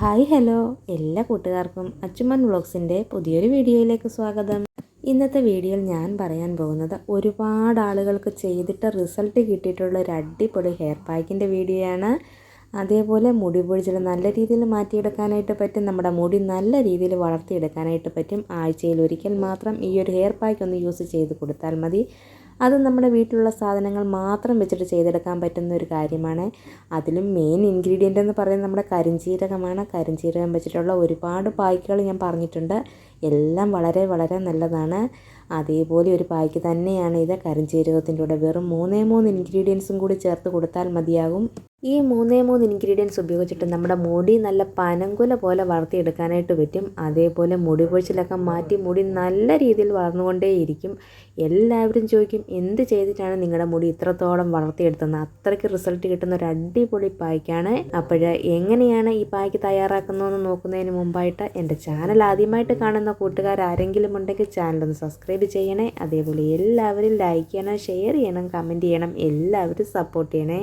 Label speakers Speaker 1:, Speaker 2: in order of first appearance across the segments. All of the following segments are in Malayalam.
Speaker 1: ഹായ് ഹലോ എല്ലാ കൂട്ടുകാർക്കും അച്ചുമൻ വ്ളോഗ്സിന്റെ പുതിയൊരു വീഡിയോയിലേക്ക് സ്വാഗതം. ഇന്നത്തെ വീഡിയോയിൽ ഞാൻ പറയാൻ പോകുന്നത് ഒരുപാട് ആളുകൾക്ക് ചെയ്തിട്ട് റിസൾട്ട് കിട്ടിയിട്ടുള്ള ഒരു അടിപൊളി ഹെയർ പാക്കിന്റെ വീഡിയോയാണ്. അതേപോലെ മുടി പൊഴിച്ചിൽ നല്ല രീതിയിൽ മാറ്റിയെടുക്കാനായിട്ട് പറ്റും നമ്മുടെ മുടി നല്ല രീതിയിൽ വളർത്തിയെടുക്കാനായിട്ട് പറ്റും. ആഴ്ചയിൽ ഒരിക്കൽ മാത്രം ഈ ഒരു ഹെയർ പാക്ക് ഒന്ന് യൂസ് ചെയ്ത് കൊടുത്താൽ മതി. അത് നമ്മുടെ വീട്ടിലുള്ള സാധനങ്ങൾ മാത്രം വെച്ചിട്ട് ചെയ്തെടുക്കാൻ പറ്റുന്ന ഒരു കാര്യമാണ്. അതിലും മെയിൻ ഇൻഗ്രീഡിയന്റ് എന്ന് പറയുന്നത് നമ്മുടെ കരിഞ്ചീരകമാണ്. കരിഞ്ചീരകം വെച്ചിട്ടുള്ള ഒരുപാട് പായ്ക്കുകൾ ഞാൻ പറഞ്ഞിട്ടുണ്ട്. എല്ലാം വളരെ വളരെ നല്ലതാണ്. അതേപോലെ ഒരു പായ്ക്ക് തന്നെയാണ് ഇത്. കരിഞ്ചീരകത്തിന്റെ കൂടെ വെറും മൂന്നേ മൂന്ന് ഇൻഗ്രീഡിയൻസും കൂടി ചേർത്ത് കൊടുത്താൽ മതിയാകും. ഈ മൂന്നേ മൂന്ന് ഇൻഗ്രീഡിയൻസ് ഉപയോഗിച്ചിട്ട് നമ്മുടെ മുടി നല്ല പനങ്കുല പോലെ വളർത്തിയെടുക്കാനായിട്ട് പറ്റും. അതേപോലെ മുടി പൊഴിച്ചിലൊക്കെ മാറ്റി മുടി നല്ല രീതിയിൽ വളർന്നുകൊണ്ടേയിരിക്കും. എല്ലാവരും ചോദിക്കും എന്ത് ചെയ്തിട്ടാണ് നിങ്ങളുടെ മുടി ഇത്രത്തോളം വളർത്തിയെടുത്തത് അത്രയ്ക്ക് റിസൾട്ട് കിട്ടുന്ന ഒരു അടിപൊളി പായ്ക്കാണ്. അപ്പോൾ എങ്ങനെയാണ് ഈ പായ്ക്ക് തയ്യാറാക്കുന്നതെന്ന് നോക്കുന്നതിന് മുമ്പായിട്ട് എന്റെ ചാനൽ ആദ്യമായിട്ട് കാണുന്ന കൂട്ടുകാർ ആരെങ്കിലും ഉണ്ടെങ്കിൽ ചാനൽ ഒന്ന് സബ്സ്ക്രൈബ് ചെയ്യണേ. അതേപോലെ എല്ലാവരും ലൈക്ക് ചെയ്യണം ഷെയർ ചെയ്യണം കമന്റ് ചെയ്യണം. എല്ലാവരും സപ്പോർട്ട് ചെയ്യണേ.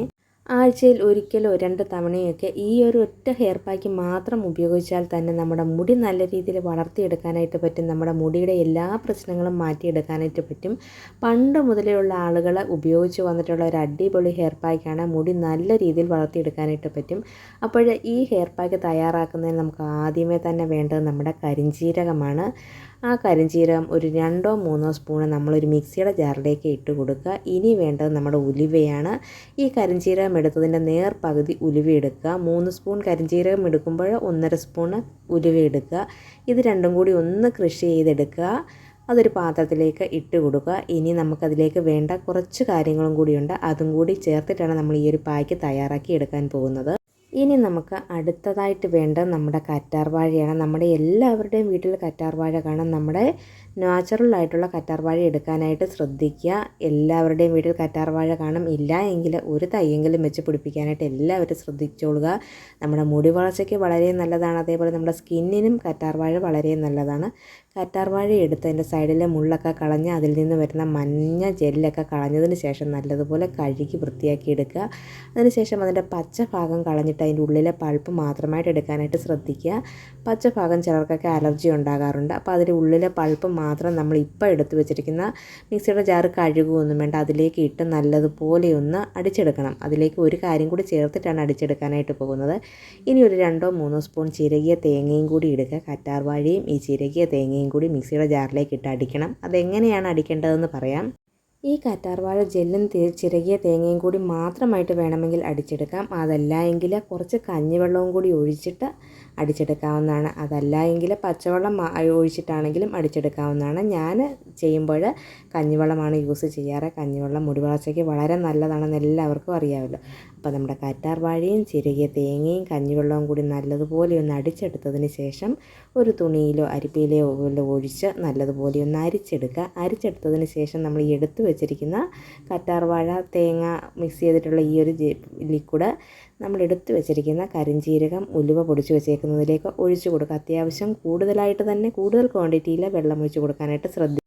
Speaker 1: ആഴ്ചയിൽ ഒരിക്കലോ രണ്ട് തവണയൊക്കെ ഈ ഒരു ഒറ്റ ഹെയർ പാക്ക് മാത്രം ഉപയോഗിച്ചാൽ തന്നെ നമ്മുടെ മുടി നല്ല രീതിയിൽ വളർത്തിയെടുക്കാനായിട്ട് പറ്റും. നമ്മുടെ മുടിയുടെ എല്ലാ പ്രശ്നങ്ങളും മാറ്റിയെടുക്കാനായിട്ട് പറ്റും. പണ്ട് മുതലേ ഉള്ള ആളുകൾ ഉപയോഗിച്ച് വന്നിട്ടുള്ള ഒരു അടിപൊളി ഹെയർ പാക്കാണ് മുടി നല്ല രീതിയിൽ വളർത്തിയെടുക്കാനായിട്ട് പറ്റും. അപ്പോൾ ഈ ഹെയർ പാക്ക് തയ്യാറാക്കുന്നതിന് നമുക്ക് ആദ്യമേ തന്നെ വേണ്ടത് നമ്മുടെ കരിഞ്ജീരകമാണ് ആ കരിഞ്ചീരകം ഒരു രണ്ടോ മൂന്നോ സ്പൂണ് നമ്മളൊരു മിക്സിയുടെ ജാറിലേക്ക് ഇട്ട് കൊടുക്കുക. ഇനി വേണ്ടത് നമ്മുടെ ഉലുവയാണ്. ഈ കരിഞ്ചീരകം എടുത്തതിന്റെ നേർ പകുതി ഉലുവ എടുക്കുക. മൂന്ന് സ്പൂൺ കരിഞ്ചീരകം എടുക്കുമ്പോൾ ഒന്നര സ്പൂണ് ഉലുവ എടുക്കുക. ഇത് രണ്ടും കൂടി ഒന്ന് കൃഷി ചെയ്തെടുക്കുക. അതൊരു പാത്രത്തിലേക്ക് ഇട്ട് കൊടുക്കുക. ഇനി നമുക്കതിലേക്ക് വേണ്ട കുറച്ച് കാര്യങ്ങളും കൂടിയുണ്ട്. അതും കൂടി ചേർത്തിട്ടാണ് നമ്മൾ ഈ ഒരു പായ്ക്ക് തയ്യാറാക്കി എടുക്കാൻ പോകുന്നത്. ഇനി നമുക്ക് അടുത്തതായിട്ട് വേണ്ട നമ്മുടെ കറ്റാർവാഴയാണ്. നമ്മുടെ എല്ലാവരുടെയും വീട്ടിൽ കറ്റാർവാഴ കാണാം. നമ്മുടെ നാച്ചുറൽ ആയിട്ടുള്ള കറ്റാർവാഴ എടുക്കാനായിട്ട് ശ്രദ്ധിക്കുക. എല്ലാവരുടെയും വീട്ടിൽ കറ്റാർവാഴ കാണും. ഇല്ല എങ്കിൽ ഒരു തയ്യെങ്കിലും വെച്ച് പിടിപ്പിക്കാനായിട്ട് എല്ലാവരും ശ്രദ്ധിച്ചോളുക. നമ്മുടെ മുടി വളർച്ചയ്ക്ക് വളരെ നല്ലതാണ്. അതേപോലെ നമ്മുടെ സ്കിന്നിനും കറ്റാർവാഴ വളരെ നല്ലതാണ്. കറ്റാർവാഴ എടുത്ത് അതിന്റെ സൈഡിലെ മുള്ളൊക്കെ കളഞ്ഞ് അതിൽ നിന്ന് വരുന്ന മഞ്ഞ ജെല്ലൊക്കെ കളഞ്ഞതിന് ശേഷം നല്ലതുപോലെ കഴുകി വൃത്തിയാക്കി എടുക്കുക. അതിനുശേഷം അതിന്റെ പച്ച ഭാഗം കളഞ്ഞിട്ട് അതിന്റെ ഉള്ളിലെ പൾപ്പ് മാത്രമായിട്ട് എടുക്കാനായിട്ട് ശ്രദ്ധിക്കുക. പച്ച ഭാഗം ചിലർക്കൊക്കെ അലർജി ഉണ്ടാകാറുണ്ട്. അപ്പോൾ അതിന്റെ ഉള്ളിലെ പൾപ്പ് മാത്രം നമ്മൾ ഇപ്പോൾ എടുത്തു വെച്ചിരിക്കുന്ന മിക്സിയുടെ ജാർ കഴുകുകയൊന്നും വേണ്ട. അതിലേക്ക് ഇട്ട് നല്ലതുപോലെ ഒന്ന് അടിച്ചെടുക്കണം. അതിലേക്ക് ഒരു കാര്യം കൂടി ചേർത്തിട്ടാണ് അടിച്ചെടുക്കാനായിട്ട് പോകുന്നത്. ഇനി ഒരു രണ്ടോ മൂന്നോ സ്പൂൺ ചിരകിയ തേങ്ങയും കൂടി എടുക്കുക കറ്റാർവാഴയും ഈ ചിരകിയ തേങ്ങയും കൂടി മിക്സിയുടെ ജാറിലേക്ക് ഇട്ട് അടിക്കണം. അതെങ്ങനെയാണ് അടിക്കേണ്ടതെന്ന് പറയാം. ഈ കറ്റാർവാഴ ജെല്ലും ചിരകിയ തേങ്ങയും കൂടി മാത്രമായിട്ട് വേണമെങ്കിൽ അടിച്ചെടുക്കാം. അതല്ല എങ്കിൽ കുറച്ച് കഞ്ഞിവെള്ളവും കൂടി ഒഴിച്ചിട്ട് അടിച്ചെടുക്കാവുന്നതാണ്. അതല്ല എങ്കിൽ പച്ചവെള്ളം ഒഴിച്ചിട്ടാണെങ്കിലും അടിച്ചെടുക്കാവുന്നതാണ്. ഞാൻ ചെയ്യുമ്പോൾ കഞ്ഞിവെള്ളമാണ് യൂസ് ചെയ്യാറ്. കഞ്ഞിവെള്ളം മുടി വളർച്ചയ്ക്ക് വളരെ നല്ലതാണെന്ന് എല്ലാവർക്കും അറിയാമല്ലോ. അപ്പോൾ നമ്മുടെ കറ്റാർ വാഴയും ചിരകിയ തേങ്ങയും കഞ്ഞിവെള്ളവും കൂടി നല്ലതുപോലെ ഒന്ന് അടിച്ചെടുത്തതിന് ശേഷം ഒരു തുണിയിലോ അരിപ്പയിലോ ഒഴിച്ച് നല്ലതുപോലെ ഒന്ന് അരിച്ചെടുക്കുക. അരിച്ചെടുത്തതിന് ശേഷം നമ്മൾ എടുത്തു വെച്ചിരിക്കുന്ന കറ്റാർ വാഴ തേങ്ങ മിക്സ് ചെയ്തിട്ടുള്ള ഈ ഒരു ലിക്വിഡ് നമ്മൾ എടുത്തു വെച്ചിരിക്കുന്ന കരിഞ്ചീരകം ഉലുവ പൊടിച്ച് വെച്ചേക്കുന്നതിലേക്ക് ഒഴിച്ചു കൊടുക്കുക. അത്യാവശ്യം കൂടുതലായിട്ട് തന്നെ കൂടുതൽ ക്വാണ്ടിറ്റിയിൽ വെള്ളം ഒഴിച്ചു കൊടുക്കാനായിട്ട് ശ്രദ്ധിക്കുക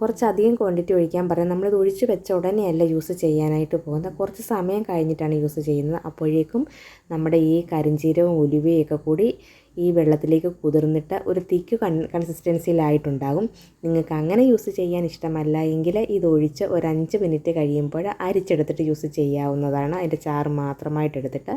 Speaker 1: കുറച്ചധികം ക്വാണ്ടിറ്റി ഒഴിക്കാൻ പറയാം. നമ്മളിത് ഒഴിച്ച് വെച്ച ഉടനെയല്ല യൂസ് ചെയ്യാനായിട്ട് പോകുന്നത്. കുറച്ച് സമയം കഴിഞ്ഞിട്ടാണ് യൂസ് ചെയ്യുന്നത്. അപ്പോഴേക്കും നമ്മുടെ ഈ കരിഞ്ചീരവും ഉലുവയൊക്കെ കൂടി ഈ വെള്ളത്തിലേക്ക് കുതിർന്നിട്ട് ഒരു തിക്ക് കൺ കൺസിസ്റ്റൻസിയിലായിട്ടുണ്ടാകും നിങ്ങൾക്ക് അങ്ങനെ യൂസ് ചെയ്യാൻ ഇഷ്ടമല്ല എങ്കിൽ ഇതൊഴിച്ച് ഒരു അഞ്ച് മിനിറ്റ് കഴിയുമ്പോൾ അരിച്ചെടുത്തിട്ട് യൂസ് ചെയ്യാവുന്നതാണ്. അതിന്റെ ചാറ് മാത്രമായിട്ട് എടുത്തിട്ട്.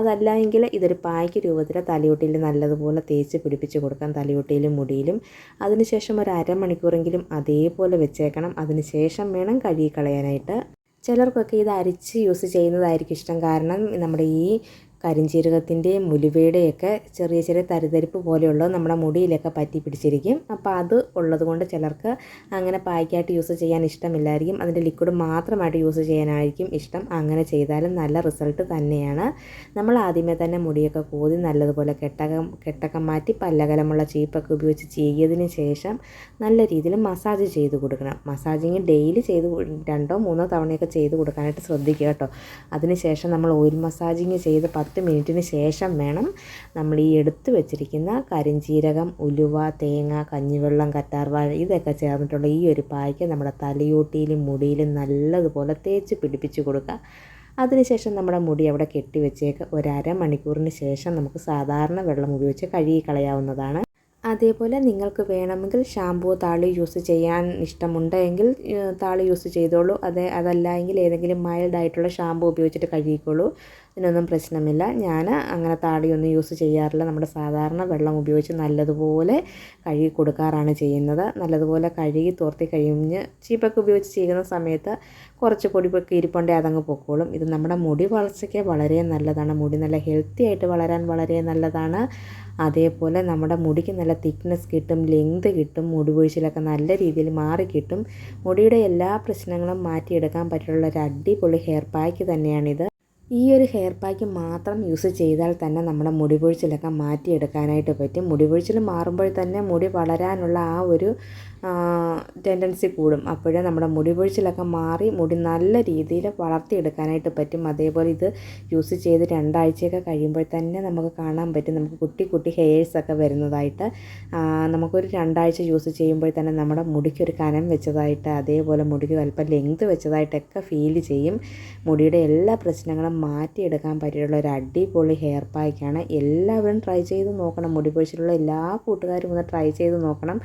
Speaker 1: അതല്ല എങ്കിൽ ഇതൊരു പായ്ക്ക് രൂപത്തിൽ തലയോട്ടിയിൽ നല്ലതുപോലെ തേച്ച് പിടിപ്പിച്ച് കൊടുക്കാം തലയോട്ടിയിലും മുടിയിലും. അതിനുശേഷം ഒരു അരമണിക്കൂറെങ്കിലും അതേപോലെ വെച്ചേക്കണം. അതിനുശേഷം വേണം കഴുകി കളയാനായിട്ട്. ചിലർക്കൊക്കെ ഇത് അരിച്ച് യൂസ് ചെയ്യുന്നതായിരിക്കും ഇഷ്ടം. കാരണം നമ്മുടെ ഈ കരിഞ്ചീരകത്തിന്റെയും മുലുവയുടെയൊക്കെ ചെറിയ ചെറിയ തരിതരിപ്പ് പോലെയുള്ളത് നമ്മുടെ മുടിയിലൊക്കെ പറ്റി പിടിച്ചിരിക്കും. അപ്പോൾ അത് ഉള്ളത് കൊണ്ട് ചിലർക്ക് അങ്ങനെ പായ്ക്കായിട്ട് യൂസ് ചെയ്യാൻ ഇഷ്ടമില്ലായിരിക്കും. അതിന്റെ ലിക്വിഡ് മാത്രമായിട്ട് യൂസ് ചെയ്യാനായിരിക്കും ഇഷ്ടം. അങ്ങനെ ചെയ്താലും നല്ല റിസൾട്ട് തന്നെയാണ്. നമ്മൾ ആദ്യമേ തന്നെ മുടിയൊക്കെ കോതി നല്ലതുപോലെ കെട്ടകം കെട്ടക്കം മാറ്റി പല്ലകലമുള്ള ചീപ്പൊക്കെ ഉപയോഗിച്ച് ചെയ്തതിന് ശേഷം നല്ല രീതിയിൽ മസാജ് ചെയ്ത് കൊടുക്കണം. മസാജിങ് ഡെയിലി ചെയ്ത് രണ്ടോ മൂന്നോ തവണയൊക്കെ ചെയ്ത് കൊടുക്കാനായിട്ട് ശ്രദ്ധിക്കുക കേട്ടോ. അതിനുശേഷം നമ്മൾ ഓയിൽ മസാജിങ് ചെയ്ത് പത്ത് മിനിറ്റിന് ശേഷം വേണം നമ്മൾ ഈ എടുത്തു വെച്ചിരിക്കുന്ന കരിഞ്ചീരകം ഉലുവ തേങ്ങ കഞ്ഞിവെള്ളം കറ്റാർവാഴ ഇതൊക്കെ ചേർന്നിട്ടുള്ള ഈ ഒരു പായ്ക്ക് നമ്മുടെ തലയോട്ടിയിലും മുടിയിലും നല്ലതുപോലെ തേച്ച് പിടിപ്പിച്ച് കൊടുക്കുക. അതിനുശേഷം നമ്മുടെ മുടി അവിടെ കെട്ടിവെച്ചേക്ക് ഒരു അരമണിക്കൂറിന് ശേഷം നമുക്ക് സാധാരണ വെള്ളം ഉപയോഗിച്ച് കഴുകി കളയാവുന്നതാണ്. അതേപോലെ നിങ്ങൾക്ക് വേണമെങ്കിൽ ഷാമ്പൂ താളി യൂസ് ചെയ്യാൻ ഇഷ്ടമുണ്ടെങ്കിൽ താളി യൂസ് ചെയ്തോളൂ. അതെ അതല്ല എങ്കിൽ ഏതെങ്കിലും മൈൽഡ് ആയിട്ടുള്ള ഷാമ്പൂ ഉപയോഗിച്ചിട്ട് കഴുകിക്കോളൂ. ഇതിനൊന്നും പ്രശ്നമില്ല. ഞാൻ അങ്ങനെ താടിയൊന്നും യൂസ് ചെയ്യാറില്ല. നമ്മുടെ സാധാരണ വെള്ളം ഉപയോഗിച്ച് നല്ലതുപോലെ കഴുകി കൊടുക്കാറാണ് ചെയ്യുന്നത്. നല്ലതുപോലെ കഴുകി തോർത്തി കഴിഞ്ഞ് ചീപ്പൊക്കെ ഉപയോഗിച്ച് ചെയ്യുന്ന സമയത്ത് കുറച്ച് പൊടിപ്പൊക്കെ ഇരിപ്പുണ്ടേ അതങ്ങ് പൊക്കോളും. ഇത് നമ്മുടെ മുടി വളർച്ചയ്ക്ക് വളരെ നല്ലതാണ്. മുടി നല്ല ഹെൽത്തി ആയിട്ട് വളരാൻ വളരെ നല്ലതാണ്. അതേപോലെ നമ്മുടെ മുടിക്ക് നല്ല തിക്നെസ് കിട്ടും ലെങ്ത് കിട്ടും മുടി വീഴ്ചയിലൊക്കെ നല്ല രീതിയിൽ മാറി കിട്ടും. മുടിയുടെ എല്ലാ പ്രശ്നങ്ങളും മാറ്റിയെടുക്കാൻ പറ്റുള്ള ഒരു അടിപൊളി ഹെയർ പാക്ക് തന്നെയാണിത്. ഈ ഒരു ഹെയർ പാക്ക് മാത്രം യൂസ് ചെയ്താൽ തന്നെ നമ്മുടെ മുടി പൊഴിച്ചിലൊക്കെ മാറ്റിയെടുക്കാനായിട്ട് പറ്റും. മുടി പൊഴിച്ചിൽ മാറുമ്പോൾ തന്നെ മുടി വളരാനുള്ള ആ ഒരു ടെൻഡൻസി കൂടും. അപ്പോഴേ നമ്മുടെ മുടി പൊഴിച്ചിലൊക്കെ മാറി മുടി നല്ല രീതിയിൽ വളർത്തിയെടുക്കാനായിട്ട് പറ്റും. അതേപോലെ ഇത് യൂസ് ചെയ്ത് രണ്ടാഴ്ചയൊക്കെ കഴിയുമ്പോൾ തന്നെ നമുക്ക് കാണാൻ പറ്റും. നമുക്ക് കുട്ടി കുട്ടി ഹെയർസൊക്കെ വരുന്നതായിട്ട്. നമുക്കൊരു രണ്ടാഴ്ച യൂസ് ചെയ്യുമ്പോൾ തന്നെ നമ്മുടെ മുടിക്കൊരു കനം വെച്ചതായിട്ട് അതേപോലെ മുടിക്ക് അല്പം ലെങ്ത് വെച്ചതായിട്ടൊക്കെ ഫീൽ ചെയ്യും. മുടിയുടെ എല്ലാ പ്രശ്നങ്ങളും മാറ്റിയെടുക്കാൻ പറ്റിയുള്ള ഒരു അടിപൊളി ഹെയർ പാക്കാണ് എല്ലാവരും ട്രൈ ചെയ്ത് നോക്കണം. മുടി പൊഴിച്ചിലുള്ള എല്ലാ കൂട്ടുകാരും ഒന്ന് ട്രൈ ചെയ്ത് നോക്കണം.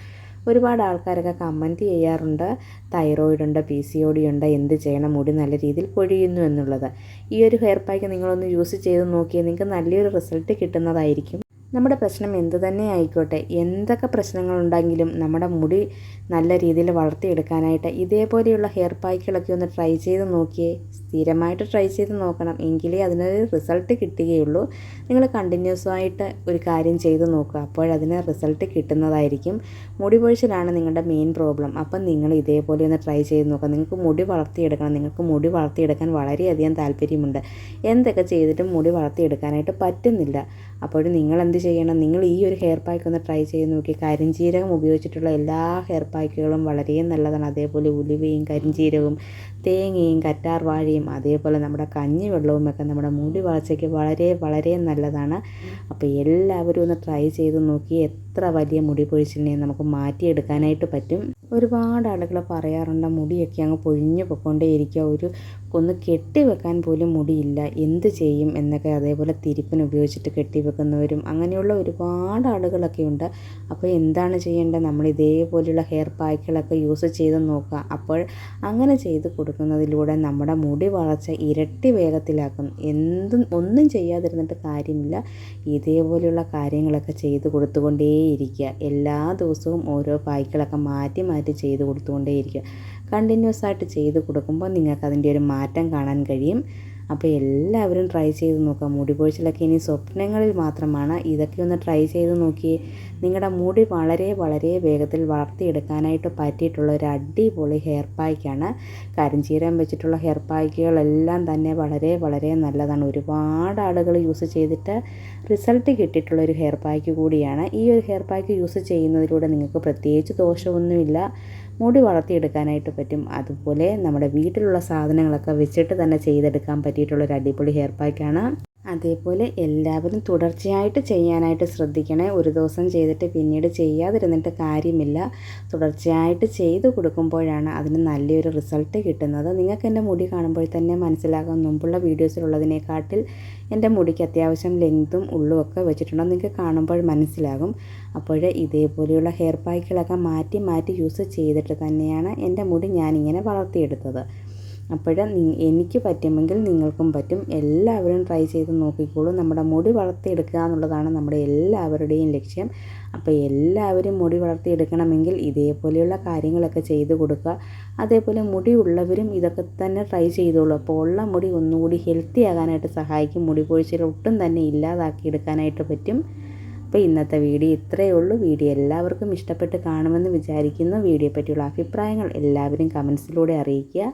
Speaker 1: ഒരുപാട് ആൾക്കാരൊക്കെ കമന്റ് ചെയ്യാറുണ്ട്. തൈറോയിഡ് ഉണ്ട് പി സി ഒ ഡി ഉണ്ട് എന്ത് ചെയ്യണം മുടി നല്ല രീതിയിൽ പൊഴിയുന്നു എന്നുള്ളത്. ഈ ഒരു ഹെയർ പാക്ക് നിങ്ങളൊന്ന് യൂസ് ചെയ്ത് നോക്കിയാൽ നിങ്ങൾക്ക് നല്ലൊരു റിസൾട്ട് കിട്ടുന്നതായിരിക്കും. നമ്മുടെ പ്രശ്നം എന്ത് തന്നെ ആയിക്കോട്ടെ എന്തൊക്കെ പ്രശ്നങ്ങളുണ്ടെങ്കിലും നമ്മുടെ മുടി നല്ല രീതിയിൽ വളർത്തിയെടുക്കാനായിട്ട് ഇതേപോലെയുള്ള ഹെയർ പാക്കുകളൊക്കെ ഒന്ന് ട്രൈ ചെയ്ത് നോക്കിയേ സ്ഥിരമായിട്ട് ട്രൈ ചെയ്ത് നോക്കണം. എങ്കിലേ അതിനൊരു റിസൾട്ട് കിട്ടുകയുള്ളൂ. നിങ്ങൾ കണ്ടിന്യൂസ് ആയിട്ട് ഒരു കാര്യം ചെയ്ത് നോക്കുക. അപ്പോഴതിന് റിസൾട്ട് കിട്ടുന്നതായിരിക്കും. മുടി പൊഴിച്ചിലാണ് നിങ്ങളുടെ മെയിൻ പ്രോബ്ലം അപ്പം നിങ്ങൾ ഇതേപോലെ ഒന്ന് ട്രൈ ചെയ്ത് നോക്കുക. നിങ്ങൾക്ക് മുടി വളർത്തിയെടുക്കണം. നിങ്ങൾക്ക് മുടി വളർത്തിയെടുക്കാൻ വളരെയധികം താല്പര്യമുണ്ട്. എന്തൊക്കെ ചെയ്തിട്ടും മുടി വളർത്തിയെടുക്കാനായിട്ട് പറ്റുന്നില്ല. അപ്പോഴും നിങ്ങൾ എന്ത് ചെയ്യണം. നിങ്ങൾ ഈ ഒരു ഹെയർ പാക്ക് ഒന്ന് ട്രൈ ചെയ്ത് നോക്കി. കരിഞ്ജീരകം ഉപയോഗിച്ചിട്ടുള്ള എല്ലാ ഹെയർ പാക്കുകളും വളരെ നല്ലതാണ്. അതേപോലെ ഉലുവയും കരിഞ്ജീരകവും തേങ്ങയും കറ്റാർ വാഴയും അതേപോലെ നമ്മുടെ കഞ്ഞി ഒക്കെ നമ്മുടെ മുടി വളർച്ചയ്ക്ക് വളരെ വളരെ നല്ലതാണ്. അപ്പോൾ എല്ലാവരും ഒന്ന് ട്രൈ ചെയ്ത് നോക്കി എത്ര വലിയ മുടി പൊഴിച്ചിലിനെയും നമുക്ക് മാറ്റിയെടുക്കാനായിട്ട് പറ്റും. ഒരുപാട് ആളുകൾ പറയാറുണ്ട് മുടിയൊക്കെ അങ്ങ് പൊഴിഞ്ഞു പൊയ്ക്കൊണ്ടേയിരിക്കുക. ഒരു ഒന്ന് കെട്ടി വെക്കാൻ പോലും മുടിയില്ല. എന്ത് ചെയ്യും എന്നൊക്കെ അതേപോലെ തിരിപ്പിന് ഉപയോഗിച്ചിട്ട് കെട്ടി വെക്കുന്നവരും അങ്ങനെയുള്ള ഒരുപാട് ആളുകളൊക്കെ ഉണ്ട്. അപ്പോൾ എന്താണ് ചെയ്യേണ്ടത്? നമ്മൾ ഇതേപോലെയുള്ള ഹെയർ പാക്കുകളൊക്കെ യൂസ് ചെയ്ത് നോക്കുക. അപ്പോൾ അങ്ങനെ ചെയ്ത് കൊടുക്കുന്നതിലൂടെ നമ്മുടെ മുടി വളർച്ച ഇരട്ടി വേഗത്തിലാക്കും. എന്തും ഒന്നും ചെയ്യാതിരുന്നിട്ട് കാര്യമില്ല. ഇതേപോലെയുള്ള കാര്യങ്ങളൊക്കെ ചെയ്ത് കൊടുത്തുകൊണ്ടേയിരിക്കുക. എല്ലാ ദിവസവും ഓരോ പായ്ക്കളൊക്കെ മാറ്റി മാറ്റി ചെയ്ത് കൊടുത്തുകൊണ്ടേയിരിക്കുക. കണ്ടിന്യൂസ് ആയിട്ട് ചെയ്ത് കൊടുക്കുമ്പോൾ നിങ്ങൾക്ക് അതിന്റെ ഒരു മാറ്റം കാണാൻ കഴിയും. അപ്പോൾ എല്ലാവരും ട്രൈ ചെയ്ത് നോക്കുക. മുടി പൊഴിച്ചിലൊക്കെ ഇനി സ്വപ്നങ്ങളിൽ മാത്രമാണ്. ഇതൊക്കെ ഒന്ന് ട്രൈ ചെയ്ത് നോക്കിയേ നിങ്ങളുടെ മുടി വളരെ വളരെ വേഗത്തിൽ വളർത്തിയെടുക്കാനായിട്ട് പറ്റിയിട്ടുള്ള ഒരു അടിപൊളി ഹെയർ പായ്ക്കാണ് കരിഞ്ചീരം വെച്ചിട്ടുള്ള ഹെയർ പായ്ക്കുകളെല്ലാം തന്നെ വളരെ വളരെ നല്ലതാണ്. ഒരുപാട് ആളുകൾ യൂസ് ചെയ്തിട്ട് റിസൾട്ട് കിട്ടിയിട്ടുള്ള ഒരു ഹെയർ പായ്ക്ക് കൂടിയാണ്. ഈ ഒരു ഹെയർ പായ്ക്ക് യൂസ് ചെയ്യുന്നതിലൂടെ നിങ്ങൾക്ക് പ്രത്യേകിച്ച് ദോഷമൊന്നുമില്ല. മുടി വളർത്തിയെടുക്കാനായിട്ട് പറ്റും. അതുപോലെ നമ്മുടെ വീട്ടിലുള്ള സാധനങ്ങളൊക്കെ വെച്ചിട്ട് തന്നെ ചെയ്തെടുക്കാൻ പറ്റിയിട്ടുള്ളൊരു അടിപൊളി ഹെയർ പാക്കാണ് അതേപോലെ എല്ലാവരും തുടർച്ചയായിട്ട് ചെയ്യാനായിട്ട് ശ്രദ്ധിക്കണേ. ഒരു ദിവസം ചെയ്തിട്ട് പിന്നീട് ചെയ്യാതിരുന്നിട്ട് കാര്യമില്ല. തുടർച്ചയായിട്ട് ചെയ്ത് കൊടുക്കുമ്പോഴാണ് അതിന് നല്ലൊരു റിസൾട്ട് കിട്ടുന്നത്. നിങ്ങൾക്ക് എന്റെ മുടി കാണുമ്പോൾ തന്നെ മനസ്സിലാകും. മുമ്പുള്ള വീഡിയോസിലുള്ളതിനെക്കാട്ടിൽ എന്റെ മുടിക്ക് അത്യാവശ്യം ലെങ്തും ഉള്ളും ഒക്കെ വെച്ചിട്ടുണ്ടോ. നിങ്ങൾക്ക് കാണുമ്പോൾ മനസ്സിലാകും. അപ്പോൾ ഇതേപോലെയുള്ള ഹെയർ പാക്കുകളൊക്കെ മാറ്റി മാറ്റി യൂസ് ചെയ്തിട്ട് തന്നെയാണ് എന്റെ മുടി ഞാനിങ്ങനെ വളർത്തിയെടുത്തത്. അപ്പോൾ എനിക്ക് പറ്റുമെങ്കിൽ നിങ്ങൾക്കും പറ്റും. എല്ലാവരും ട്രൈ ചെയ്ത് നോക്കിക്കോളൂ. നമ്മുടെ മുടി വളർത്തിയെടുക്കുക എന്നുള്ളതാണ് നമ്മുടെ എല്ലാവരുടെയും ലക്ഷ്യം. അപ്പോൾ എല്ലാവരും മുടി വളർത്തിയെടുക്കണമെങ്കിൽ ഇതേപോലെയുള്ള കാര്യങ്ങളൊക്കെ ചെയ്ത് കൊടുക്കുക. അതേപോലെ മുടി ഉള്ളവരും ഇതൊക്കെ തന്നെ ട്രൈ ചെയ്തോളൂ. അപ്പോൾ ഉള്ള മുടി ഒന്നുകൂടി ഹെൽത്തി ആകാനായിട്ട് സഹായിക്കും. മുടി പൊഴിച്ചിൽ ഒട്ടും തന്നെ ഇല്ലാതാക്കിയെടുക്കാനായിട്ട് പറ്റും. അപ്പോൾ ഇന്നത്തെ വീഡിയോ ഇത്രയേ ഉള്ളൂ. വീഡിയോ എല്ലാവർക്കും ഇഷ്ടപ്പെട്ട് കാണുമെന്ന് വിചാരിക്കുന്നു. വീഡിയോ പറ്റിയുള്ള അഭിപ്രായങ്ങൾ എല്ലാവരും കമൻസിലൂടെ അറിയിക്കുക.